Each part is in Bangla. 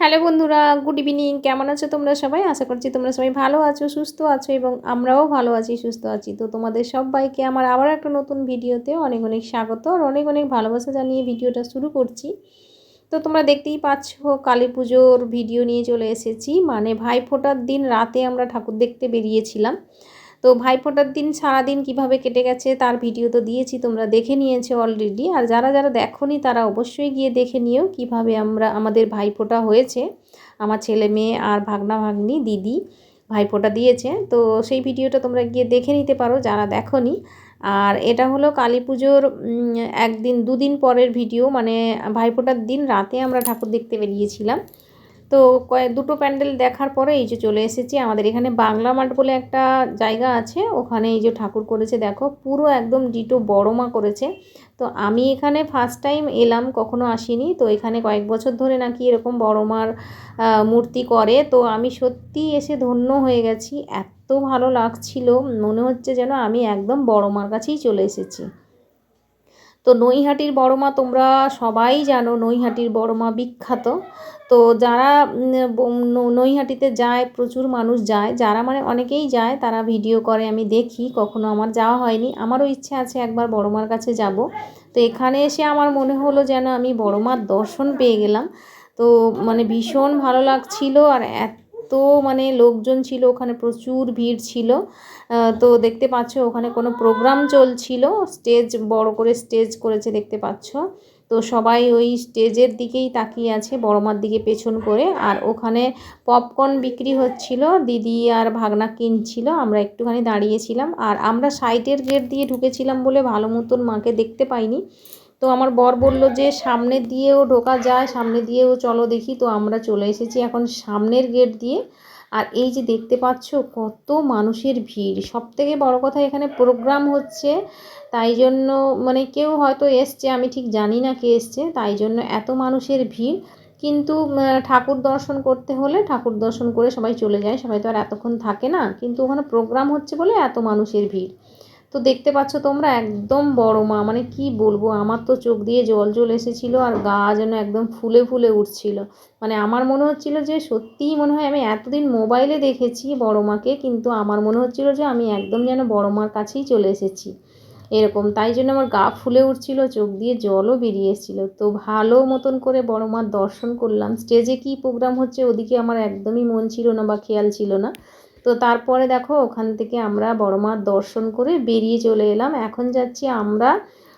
হ্যালো বন্ধুরা, গুড ইভিনিং। কেমন আছো তোমরা সবাই? আশা করছি তোমরা সবাই ভালো আছো, সুস্থ আছো এবং আমরাও ভালো আছি, সুস্থ আছি। তো তোমাদের সবাইকে আমার আবার একটা নতুন ভিডিওতে অনেক অনেক স্বাগত আর অনেক অনেক ভালোবাসা জানিয়ে ভিডিওটা শুরু করছি। তো তোমরা দেখতেই পাচ্ছ, কালী পুজোর ভিডিও নিয়ে চলে এসেছি। মানে ভাই ফোটার দিন রাতে আমরা ঠাকুর দেখতে বেরিয়েছিলাম। তো ভাইফোঁটার দিন সারাদিন কীভাবে কেটে গেছে তার ভিডিও তো দিয়েছি, তোমরা দেখে নিয়েছো অলরেডি আর যারা যারা দেখোনি তারা অবশ্যই গিয়ে দেখে নিও কীভাবে আমরা, আমাদের ভাইফোঁটা হয়েছে। আমার ছেলে মেয়ে আর ভাগনা ভাগ্নি, দিদি ভাইফোঁটা দিয়েছে। তো সেই ভিডিওটা তোমরা গিয়ে দেখে নিতে পারো যারা দেখোনি। আর এটা হলো কালী পুজোর একদিন, দুদিন পরের ভিডিও। মানে ভাইফোঁটার দিন রাতে আমরা ঠাকুর দেখতে বেরিয়েছিলাম। তো কয়েক দুটো প্যান্ডেল দেখার পরে এই যে চলে এসেছি, আমাদের এখানে বাংলা মাঠ বলে একটা জায়গা আছে, ওখানে এই যে ঠাকুর করেছে, দেখো, পুরো একদম ডিটো বড় মা করেছে। তো আমি এখানে ফার্স্ট টাইম এলাম, কখনো আসিনি, তো এখানে কয়েক বছর ধরে নাকি এরকম বড় মার মূর্তি করে। তো আমি সত্যি এসে ধন্য হয়ে গেছি, এত ভালো লাগছিল, মনে হচ্ছে যেন আমি একদম বড় মার কাছেই চলে এসেছি। তো নৈহাটির বড়মা তোমরা সবাই জানো, নৈহাটির বড়মা বিখ্যাত। তো যারা নৈহাটিতে যায়, প্রচুর মানুষ যায়, যারা মানে অনেকেই যায়, তারা ভিডিও করে, আমি দেখি, কখনো আমার যাওয়া হয়নি। আমারও ইচ্ছে আছে একবার বড় মার কাছে যাব। তো এখানে এসে আমার মনে হলো যেন আমি বড় মার দর্শন পেয়ে গেলাম। তো মানে ভীষণ ভালো লাগছিল আর এত এত মানে লোকজন ছিল, ওখানে প্রচুর ভিড় ছিল। তো দেখতে পাচ্ছ, ওখানে কোনো প্রোগ্রাম চলছিল, স্টেজ, বড় করে স্টেজ করেছে, দেখতে পাচ্ছ। তো সবাই ওই স্টেজের দিকেই তাকিয়ে আছে বড়মার দিকে পেছন করে। আর ওখানে পপকর্ন বিক্রি হচ্ছিল, দিদি আর ভাগনা কিনছিল, আমরা একটুখানি দাঁড়িয়েছিলাম। আর আমরা সাইডের গেট দিয়ে ঢুকেছিলাম বলে ভালো মতন মাকে দেখতে পাইনি। তো আমার বর বলল যে, সামনে দিয়েও ঢোকা যায়, সামনে দিয়েও চলো দেখি। তো আমরা চলে এসেছি এখন সামনের গেট দিয়ে। আর এই যে দেখতে পাচ্ছ কত মানুষের ভিড়। সব থেকে বড়ো কথা এখানে প্রোগ্রাম হচ্ছে, তাই জন্য মানে কেউ হয়তো এসছে, আমি ঠিক জানি না কে এসছে, তাই জন্য এত মানুষের ভিড়। কিন্তু ঠাকুর দর্শন করতে হলে ঠাকুর দর্শন করে সবাই চলে যায়, সবাই তো আর এতক্ষণ থাকে না। কিন্তু ওখানে প্রোগ্রাম হচ্ছে বলে এত মানুষের ভিড়। তো দেখতে পাচ্ছ তোমরা, একদম বড় মা মানে কি বলব, আমার তো চোখ দিয়ে জল জল এসেছিল আর গা যেন একদম ফুলে ফুলে উঠছিল। মানে আমার মনে হচ্ছিল যে সত্যিই মনে হয় আমি এতদিন মোবাইলে দেখেছি বড় মাকে, কিন্তু আমার মনে হচ্ছিল যে আমি একদম যেন বড় মার কাছেই চলে এসেছি। এরকম, তাই জন্য আমার গা ফুলে উঠছিল, চোখ দিয়ে জলও বেরিয়ে এসেছিল। তো ভালো মতন করে বড় মার দর্শন করলাম। স্টেজে কি প্রোগ্রাম হচ্ছে ওদিকে আমার একদমই মন ছিল না বা খেয়াল ছিল না। তো তারপরে দেখো ওখান থেকে আমরা বড় মার দর্শন করে বেরিয়ে চলে এলাম। এখন যাচ্ছি আমরা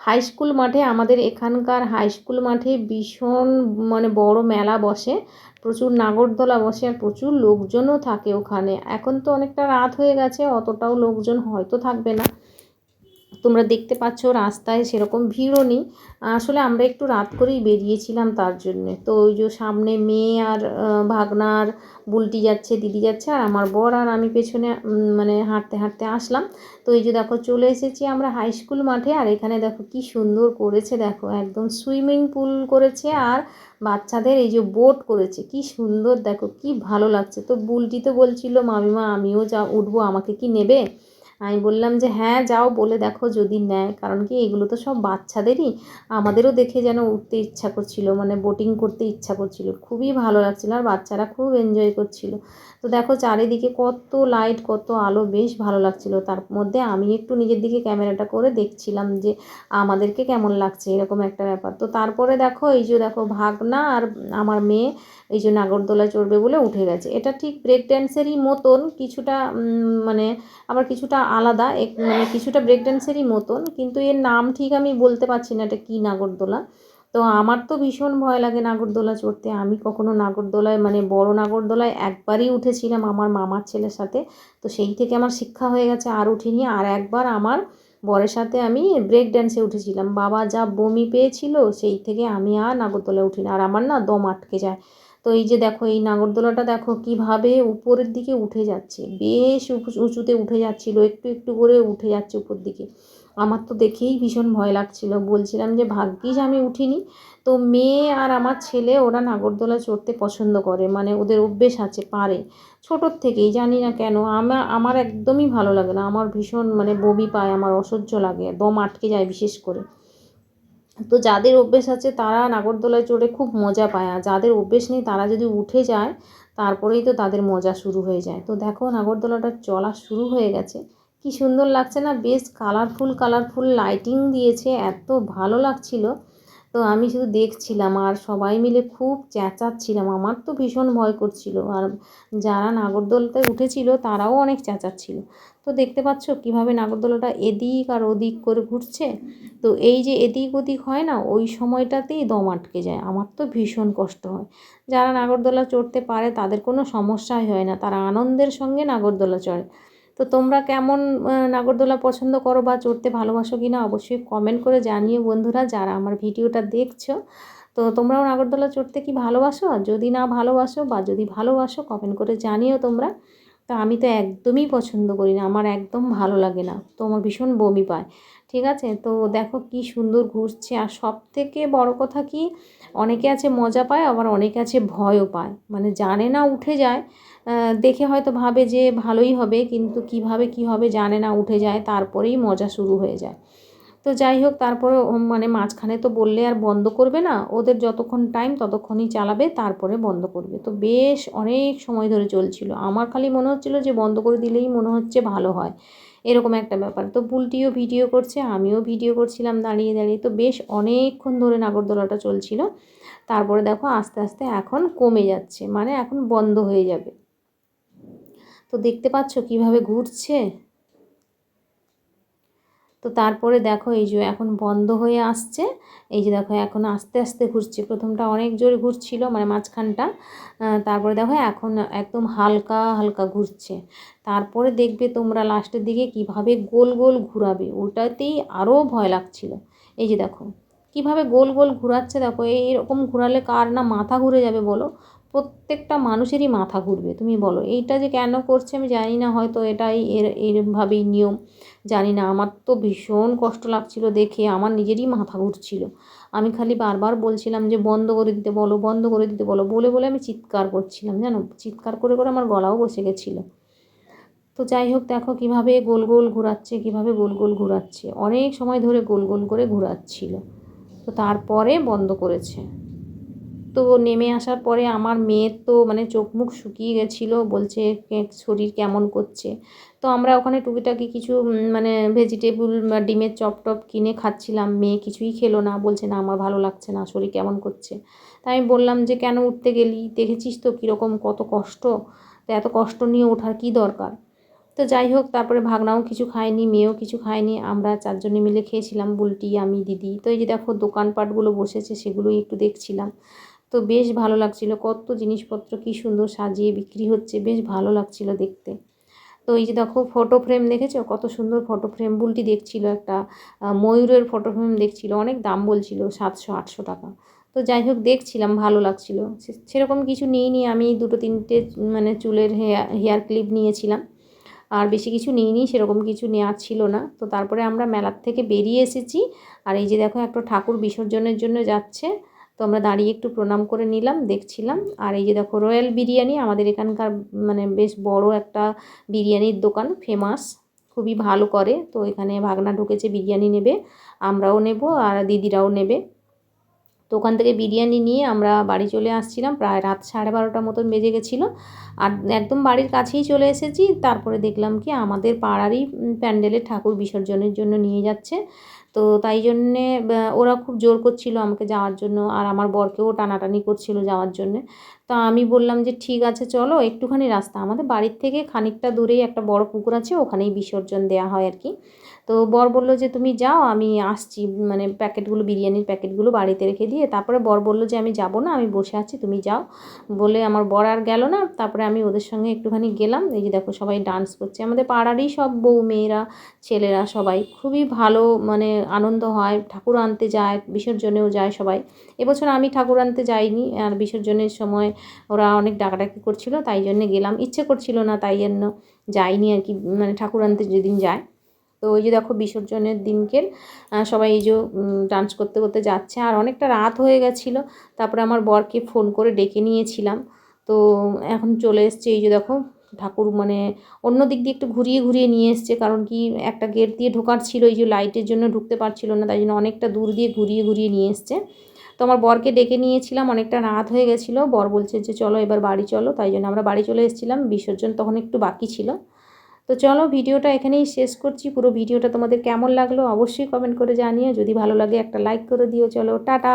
হাই স্কুল মাঠে। আমাদের এখানকার হাই স্কুল মাঠে ভীষণ মানে বড় মেলা বসে। প্রচুর নাগরদোলা বসে আর প্রচুর লোকজনও থাকে ওখানে। এখন তো অনেকটা রাত হয়ে গেছে, অতটাও লোকজন হয়তো থাকবে না। তোমরা দেখতে পাচ্ছ রাস্তায় সেরকম ভিড়ও নেই। আসলে আমরা একটু রাত করেই বেরিয়েছিলাম তার জন্যে। তো ওই যে সামনে মেয়ে আর ভাগনার বুলটি যাচ্ছে, দিদি যাচ্ছে আর আমার বর আর আমি পেছনে মানে হাঁটতে হাঁটতে আসলাম। তো এই যে দেখো চলে এসেছি আমরা হাই স্কুল মাঠে আর এখানে দেখো কি সুন্দর করেছে দেখো। একদম সুইমিং পুল করেছে আর বাচ্চাদের এই যে বোট করেছে, কি সুন্দর দেখো, কি ভালো লাগছে। তো বুলটি তো বলছিল, মামিমা, আমিও যা উঠবো, আমাকে কি নেবে? আমি বললাম যে হ্যাঁ যাও বলে দেখো যদি নেয়। কারণ কি, এগুলো তো সব বাচ্চাদেরই। আমাদেরও দেখে যেন উঠতে ইচ্ছা করছিল মানে বোটিং করতে ইচ্ছা করছিল। খুবই ভালো লাগছিল আর বাচ্চারা খুব এনজয় করছিল। তো দেখো চারিদিকে কত লাইট কত আলো, বেশ ভালো লাগছিল। তার মধ্যে আমি একটু নিজের দিকে ক্যামেরাটা করে দেখছিলাম যে, আমাদেরকে কেমন লাগছে? এরকম একটা ব্যাপার। তো তারপরে দেখো, এই যে দেখো ভাগনা আর আমার মেয়ে, এই যে নাগরদোলায় চড়বে বলে উঠে গেছে। এটা ঠিক ব্রেক ড্যান্সেরই মতন কিছুটা মানে আবার কিছুটা আলাদা, এক মানে কিছুটা ব্রেক ড্যান্সেরই মতন, কিন্তু এর নাম ঠিক আমি বলতে পারছি না এটা কী নাগরদোলা। তো আমার তো ভীষণ ভয় লাগে নাগরদোলা চড়তে। আমি কখনো নাগরদোলায় মানে বড় নাগরদোলায় একবারই উঠেছিলাম আমার মামার ছেলের সাথে। তো সেই থেকে আমার শিক্ষা হয়ে গেছে আর উঠিনি। আর একবার আমার বরের সাথে আমি ব্রেক ড্যান্সে উঠেছিলাম। বাবা যা বমি পেয়েছিল, সেই থেকে আমি আর নাগরদোলায় উঠিনি। আর আমার না দম আটকে যায়। তো এই যে দেখো, এই নাগরদোলাটা দেখো কীভাবে উপরের দিকে উঠে যাচ্ছে। বেশ উঁচুতে উঠে যাচ্ছিল, একটু একটু করে উঠে যাচ্ছে উপর দিকে। আমার তো দেখেই ভীষণ ভয় লাগছিল। বলছিলাম যে, ভাগ্যিস আমি উঠিনি। তো মেয়ে আর আমার ছেলে, ওরা নাগরদোলা চড়তে পছন্দ করে। মানে ওদের অভ্যেস আছে, পারে। ছোটোর থেকেই, জানি না কেন আমার আমার একদমই ভালো লাগে না। আমার ভীষণ মানে বমি পায়, আমার অসহ্য লাগে, দম আটকে যায় বিশেষ করে। তো যাদের অভ্যেস আছে তারা নাগরদোলায় চড়ে খুব মজা পায়। আর যাদের অভ্যেস নেই তারা যদি উঠে যায়, তারপরেই তো তাদের মজা শুরু হয়ে যায়। তো দেখো নাগরদোলাটা চলা শুরু হয়ে গেছে। কি সুন্দর লাগছে না? বেশ কালারফুল কালারফুল লাইটিং দিয়েছে। এত ভালো লাগছিল। তো আমি শুধু দেখছিলাম আর সবাই মিলে খুব চেঁচাচ্ছিলাম। আমার তো ভীষণ ভয় করছিল। আর যারা নাগরদোলতে উঠেছিল, তারাও অনেক চেঁচাচ্ছিল। তো দেখতে পাচ্ছ কীভাবে নাগরদোলাটা এদিক আর ওদিক করে ঘুরছে? তো এই যে এদিক ওদিক হয় না, ওই সময়টাতেই দম আটকে যায়। আমার তো ভীষণ কষ্ট হয়। যারা নাগরদোলা চড়তে পারে, তাদের কোনো সমস্যাই হয় না। তারা আনন্দের সঙ্গে নাগরদোলা চড়ে। তো তোমরা কেমন নাগরদোলা পছন্দ করো বা চড়তে ভালোবাসো কি না অবশ্যই কমেন্ট করে জানিও বন্ধুরা, যারা আমার ভিডিওটা দেখছ। তো তোমরাও নাগরদোলা চড়তে কি ভালোবাসো? যদি না ভালোবাসো বা যদি ভালোবাসো কমেন্ট করে জানিও তোমরা। তা আমি তো একদমই পছন্দ করি না, আমার একদম ভালো লাগে না, তো আমার ভীষণ বমি পায়। ঠিক আছে? তো দেখো কি সুন্দর ঘুরছে, আর সব থেকে বড় কথা কি, অনেকে আছে মজা পায়, আবার অনেকে আছে ভয়ও পায়। মানে জানে না, উঠে যায় দেখে হয়তো ভাবে যে ভালোই হবে, কিন্তু কীভাবে কি হবে জানে না, উঠে যায়, তারপরেই মজা শুরু হয়ে যায়। তো যাই হোক, তারপরে মানে মাঝখানে তো বললে আর বন্ধ করবে না, ওদের যতক্ষণ টাইম ততক্ষণই চালাবে, তারপরে বন্ধ করবে। তো বেশ অনেক সময় ধরে চলছিল। আমার খালি মনে হচ্ছিল যে বন্ধ করে দিলেই মনে হচ্ছে ভালো হয়। এরকম একটা ব্যাপার। তো বুলটিও ভিডিও করছে, আমিও ভিডিও করছিলাম দাঁড়িয়ে দাঁড়িয়ে। তো বেশ অনেকক্ষণ ধরে নাগরদোলাটা চলছিল। তারপরে দেখো আস্তে আস্তে এখন কমে যাচ্ছে মানে এখন বন্ধ হয়ে যাবে। তো দেখতে পাচ্ছ কীভাবে ঘুরছে? তো তারপরে দেখো এই যে এখন বন্ধ হয়ে আসছে। এই যে দেখো এখন আস্তে আস্তে ঘুরছে। প্রথমটা অনেক জোরে ঘুরছিল মানে মাঝখানটা। তারপরে দেখো এখন একদম হালকা হালকা ঘুরছে। তারপরে দেখবে তোমরা লাস্টের দিকে কীভাবে গোল গোল ঘুরাবে। ওটাতেই আরও ভয় লাগছিল। এই যে দেখো, কীভাবে গোল গোল ঘুরাচ্ছে দেখো। এইরকম ঘুরালে কার না মাথা ঘুরে যাবে বলো? প্রত্যেকটা মানুষেরই মাথা ঘুরবে। তুমি বলো, এইটা যে কেন করছে আমি জানি না, হয়তো এটাই এর, এরভাবেই নিয়ম। জানি না, আমার তো ভীষণ কষ্ট লাগছিল দেখে, আমার নিজেরই মাথা ঘুরছিল। আমি খালি বারবার বলছিলাম যে, বন্ধ করে দিতে বলো, বন্ধ করে দিতে বলো, বলে বলে আমি চিৎকার করছিলাম, জানো? চিৎকার করে করে আমার গলাও বসে গেছিল। তো যাই হোক, দেখো কীভাবে গোল গোল ঘোরাচ্ছে, কীভাবে গোল গোল ঘোরাচ্ছে। অনেক সময় ধরে গোল গোল করে ঘোরাচ্ছিল। তো তারপরে বন্ধ করেছে। তো নেমে আসার পরে আমার মেয়ের তো মানে চোখ মুখ শুকিয়ে গেছিল, বলছে শরীর কেমন করছে। তো আমরা ওখানে টুকিটাকি কিছু মানে ভেজিটেবল ডিমের চপ টপ কিনে খাচ্ছিলাম। মেয়ে কিছুই খেলো না, বলছে, না, আমার ভালো লাগছে না, শরীর কেমন করছে? তাই আমি বললাম যে, কেন উঠতে গেলি? দেখেছিস তো কীরকম কত কষ্ট? তো এত কষ্ট নিয়ে ওঠার কী দরকার? তো যাই হোক, তারপরে ভাগনাও কিছু খায়নি, মেয়েও কিছু খায়নি, আমরা চারজনে মিলে খেয়েছিলাম, বুলটি, আমি, দিদি। তো এই যে দেখো, দোকানপাটগুলো বসেছে, সেগুলোই একটু দেখছিলাম। তো বেশ ভালো লাগছিল। কত জিনিসপত্র কি সুন্দর সাজিয়ে বিক্রি হচ্ছে, বেশ ভালো লাগছিল দেখতে। তো এই যে দেখো ফটো ফ্রেম দেখেছ? কত সুন্দর ফটো ফ্রেম বুলটি দেখছিল একটা ময়ূরের ফটো ফ্রেম দেখছিল। অনেক দাম বলছিল, সাতশো, আটশো টাকা। তো যাই হোক দেখছিলাম, ভালো লাগছিল। সেরকম কিছু নিইনি আমি, দুটো তিনটে মানে চুলের হেয়ার হেয়ার ক্লিপ নিয়েছিলাম। আর বেশি কিছু নিইনি, সেরকম কিছু নেওয়ার ছিল না। তো তারপরে আমরা মেলার থেকে বেরিয়ে এসেছি। আর এই যে দেখো একটা ঠাকুর বিসর্জনের জন্য যাচ্ছে। তো আমরা দাঁড়িয়ে একটু প্রণাম করে নিলাম, দেখছিলাম। আর এই যে দেখো, রয়্যাল বিরিয়ানি, আমাদের এখানকার মানে বেশ বড় একটা বিরিয়ানির দোকান ফেমাস খুবই ভালো করে। তো এখানে ভাগনা ঢুকেছে, বিরিয়ানি নেবে, আমরাও নেব আর দিদিরাও নেবে। তো ওখান থেকে বিরিয়ানি নিয়ে আমরা বাড়ি চলে আসছিলাম, প্রায় রাত সাড়ে বারোটার মতন বেজে গেছিল। আর একদম বাড়ির কাছেই চলে এসেছি, তারপরে দেখলাম কি আমাদের পাড়ারই প্যান্ডেলের ঠাকুর বিসর্জনের জন্য নিয়ে যাচ্ছে। তো তাই জন্যে ওরা খুব জোর করছিল আমাকে যাওয়ার জন্য, আর আমার বরকেও টানাটানি করছিল যাওয়ার জন্যে। তা আমি বললাম যে, ঠিক আছে, চলো। একটুখানি রাস্তা। আমাদের বাড়ির থেকে খানিকটা দূরেই একটা বড় পুকুর আছে, ওখানেই বিসর্জন দেওয়া হয় আর কি। তো বর বলল যে, তুমি যাও, আমি আসছি। মানে প্যাকেটগুলো, বিরিয়ানির প্যাকেটগুলো বাড়িতে রেখে দিয়ে তারপরে বর বলল যে, আমি যাব না, আমি বসে আছি, তুমি যাও। বলে আমার বর আর গেল না, তারপরে আমি ওদের সঙ্গে একটুখানি গেলাম। এই যে দেখো, সবাই ডান্স করছে। আমাদের পাড়ারই সব বউ মেয়েরা ছেলেরা সবাই খুবই ভালো মানে আনন্দ হয়। ঠাকুর আনতে যায়, বিসর্জনেও যায় সবাই। এবছর আমি ঠাকুর আনতে যাইনি, আর বিসর্জনের সময় ওরা অনেক ডাকাডাকি করছিল, তাই জন্য গেলাম। ইচ্ছে করছিল না, তাই জন্য যাইনি আর কি মানে ঠাকুর আনতে যেদিন যায়। তো ওই যে দেখো বিসর্জনের দিনকে সবাই এই যে ডান্স করতে করতে যাচ্ছে। আর অনেকটা রাত হয়ে গেছিল, তারপরে আমার বরকে ফোন করে ডেকে নিয়েছিলাম। তো এখন চলে এসছে এই যে দেখো, ঠাকুর মানে অন্য দিক দিয়ে একটু ঘুরিয়ে ঘুরিয়ে নিয়ে এসছে। কারণ কি, একটা গেট দিয়ে ঢোকার ছিল, এই যে লাইটের জন্য ঢুকতে পারছিল না, তাই জন্য অনেকটা দূর দিয়ে ঘুরিয়ে ঘুরিয়ে নিয়ে এসছে। তো আমার বরকে ডেকে নিয়েছিলাম, অনেকটা রাত হয়ে গেছিল। বর বলছে যে, চলো এবার বাড়ি চলো। তাই জন্য আমরা বাড়ি চলে এসেছিলাম। বিসর্জন তখন একটু বাকি ছিল। তো চলো ভিডিওটা এখানেই শেষ করছি। পুরো ভিডিওটা তোমাদের কেমন লাগল অবশ্যই কমেন্ট করে জানিও। যদি ভালো লাগে একটা লাইক করে দিও। চলো, টাটা!